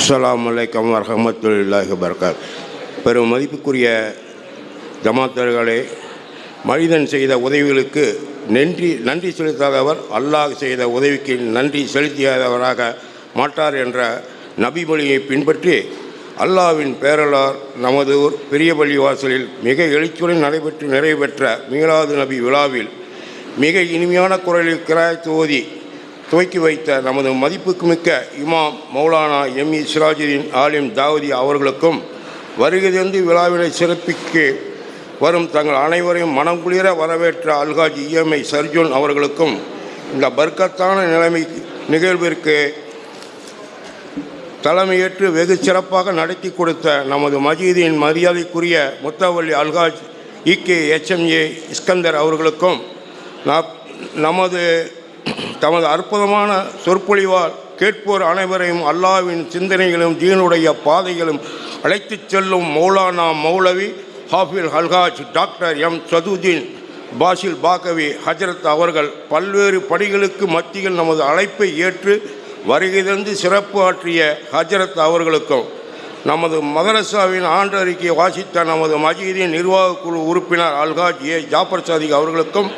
அஸ்லாம் அலைக்கம் வரஹமத்துல்லாஹி வபரகாத் பெரும் மதிப்புக்குரிய ஜமாத்தர்களே மனிதன் செய்த உதவிகளுக்கு நன்றி நன்றி செலுத்தாதவர் அல்லாஹ் செய்த உதவிக்கு நன்றி செலுத்தியாதவராக மாட்டார் என்ற நபிமொழியை பின்பற்றி அல்லாவின் பேரலார் நமது ஊர் பெரிய பள்ளிவாசலில் மிக எழுச்சியுடன் நடைபெற்று நிறைவு பெற்ற மீலாது நபி விழாவில் மிக இனிமையான குரலில் கிராயத்து ஓதி துவக்கி வைத்த நமது மதிப்புக்குமிக்க இமாம் மௌலானா எம். இ. சிராஜுதீன் ஆலிம் தாவூதி அவர்களுக்கும் வருகிறந்து விழாவினை சிறப்பிக்கு வரும் தங்கள் அனைவரையும் மனம் குளிர வரவேற்ற அல்காஜி இஎம்ஐ சர்ஜுன் அவர்களுக்கும் இந்த பர்க்கத்தான நிலைமை நிகழ்விற்கு தலைமையேற்று வெகு சிறப்பாக நடத்தி கொடுத்த நமது மஜீதின் மரியாதைக்குரிய முத்தவள்ளி அல்காஜ் இகே எச்எம்ஏ இஸ்கந்தர் அவர்களுக்கும் நமது தமது அற்புதமான சொற்பொழிவால் கேட்போர் அனைவரையும் அல்லாவின் சிந்தனைகளும் ஜீனுடைய பாதைகளும் அழைத்துச் செல்லும் மௌலானா மௌலவி ஹாஃபில் ஹல்காஜ் டாக்டர் எம் சதுதீன் பாசில் பாகவி ஹஜரத் அவர்கள் பல்வேறு பணிகளுக்கு மத்தியில் நமது அழைப்பை ஏற்று வருகை தந்து சிறப்பு ஆற்றிய ஹஜரத் அவர்களுக்கும் நமது மதரசாவின் ஆண்டு அறிக்கையை வாசித்த நமது மஜீதின் நிர்வாகக்குழு உறுப்பினர் அல்காஜ் ஏ ஜாபர் சாதிக் அவர்களுக்கும்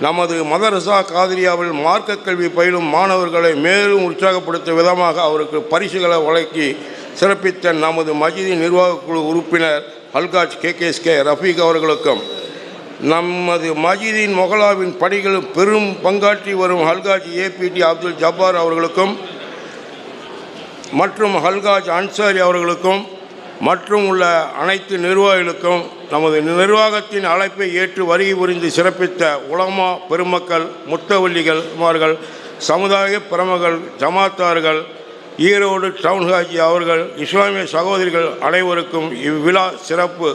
நமது மதரசா காதிரியாவில் மார்க்க கல்வி பயிலும் மாணவர்களை மேலும் உற்சாகப்படுத்தும் விதமாக அவருக்கு பரிசுகளை வழங்கி சிறப்பித்த நமது மஜிதி நிர்வாகக் குழு உறுப்பினர் Alhaj K K S K Rafeeq அவர்களுக்கும் நமது மஜிதின் மொகலாவின் பணிகளும் பெரும் பங்காற்றி வரும் ஹல்காஜ் ஏபிடி அப்துல் ஜப்பார் அவர்களுக்கும் மற்றும் ஹல்காஜ் அன்சாரி அவர்களுக்கும் மற்றும் உள்ள அனைத்து நிர்வாகிகளுக்கும் நமது நிர்வாகத்தின் அழைப்பை ஏற்று வருகை புரிந்து சிறப்பித்த உலமா பெருமக்கள் முத்தவல்லிகள்மார்கள் சமுதாய பிரமுகள் ஜமாத்தார்கள் ஈரோடு டவுன்ஹாஜி அவர்கள் இஸ்லாமிய சகோதரிகள் அனைவருக்கும் இவ்விழா சிறப்பு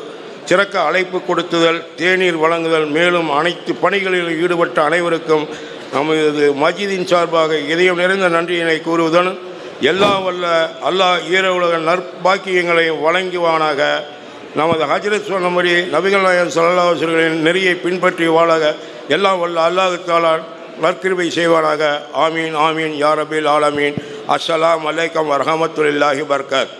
சிறக்க அழைப்பு கொடுத்துதல் தேநீர் வழங்குதல் மேலும் அனைத்து பணிகளில் ஈடுபட்ட அனைவருக்கும் நமது மஜிதின் சார்பாக இதயம் நிறைந்த நன்றியினை கூறுவதுடன் எல்லாம் வல்ல அல்லாஹ் ஈர உலக நற்பாக்கியங்களை வழங்குவானாக. நமது ஹஜரத் சொன்னபடி நபிகள் நாயகம் சல்லாஹர்களின் நெறியை பின்பற்றி வாழாக. எல்லாம் வல்ல அல்லாஹு தாலா நற்கிருபை செய்வானாக. ஆமீன் ஆமீன் யாரபில் ஆலமீன். அஸ்ஸலாம் அலைக்கம் வரஹமத்துல்லாஹி பர்கத்